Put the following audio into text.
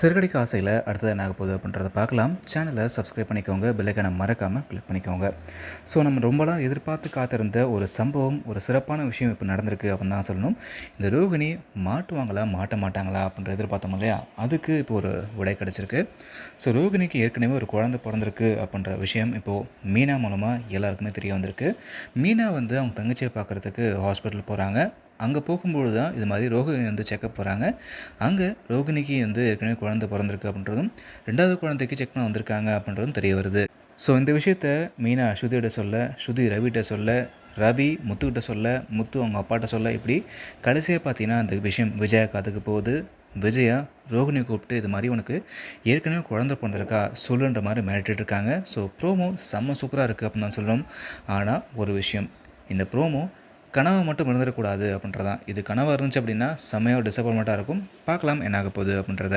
சிறுகடிக்க ஆசையில் அடுத்தது என்ன ஆக போகுது அப்படின்றத பார்க்கலாம். சேனலை சப்ஸ்கிரைப் பண்ணிக்கோங்க. பெல்லைக்கான மறக்காமல் கிளிக் பண்ணிக்கோங்க. ஸோ நம்ம ரொம்பலாம் எதிர்பார்த்து காத்திருந்த ஒரு சம்பவம் ஒரு சிறப்பான விஷயம் இப்போ நடந்திருக்கு அப்படின்னு தான் சொல்லணும். இந்த ரோகிணி மாட்டுவாங்களா மாட்ட மாட்டாங்களா அப்படின்ற எதிர்பார்த்தோம் இல்லையா? அதுக்கு இப்போ ஒரு விடை கிடச்சிருக்கு. ஸோ ரோகிணிக்கு ஏற்கனவே ஒரு குழந்தை பிறந்திருக்கு அப்படின்ற விஷயம் இப்போது மீனா மூலமாக எல்லாருக்குமே தெரிய வந்திருக்கு. மீனா வந்து அவங்க தங்கச்சியை பார்க்குறதுக்கு ஹாஸ்பிட்டல் போகிறாங்க அங்கே போகும்பொழுது தான் இது மாதிரி ரோகிணி வந்து செக்கப் போகிறாங்க அங்கே ரோகிணிக்கு வந்து ஏற்கனவே குழந்தை பிறந்திருக்கு அப்படின்றதும் ரெண்டாவது குழந்தைக்கு செக் பண்ண வந்திருக்காங்க அப்படின்றதும் தெரிய வருது. ஸோ இந்த விஷயத்த மீனா ஸ்ருதியிட்ட சொல்ல ஸ்ருதி ரவிகிட்ட சொல்ல ரவி முத்துக்கிட்ட சொல்ல முத்து அவங்க அப்பாட்ட சொல்ல இப்படி கடைசியாக பார்த்தீங்கன்னா அந்த விஷயம் விஜயா காதுக்கு போகுது. விஜயா ரோகிணி கூப்பிட்டு இது மாதிரி உனக்கு ஏற்கனவே குழந்தை பிறந்திருக்கா சொல்லுன்ற மாதிரி மிரட்டிட்டு இருக்காங்க. ஸோ ப்ரோமோ செம்ம சூப்பராக இருக்குது அப்படின்னு தான் சொல்லணும். ஆனால் ஒரு விஷயம் இந்த ப்ரோமோ கனவு மட்டும் இருந்துடக்கூடாது அப்படின்றதான். இது கனவாக இருந்துச்சு அப்படின்னா செம்மையாக டிசப்பாயின்மெண்ட்டாக இருக்கும். பார்க்கலாம் என்ன ஆக போகுது அப்படின்றத.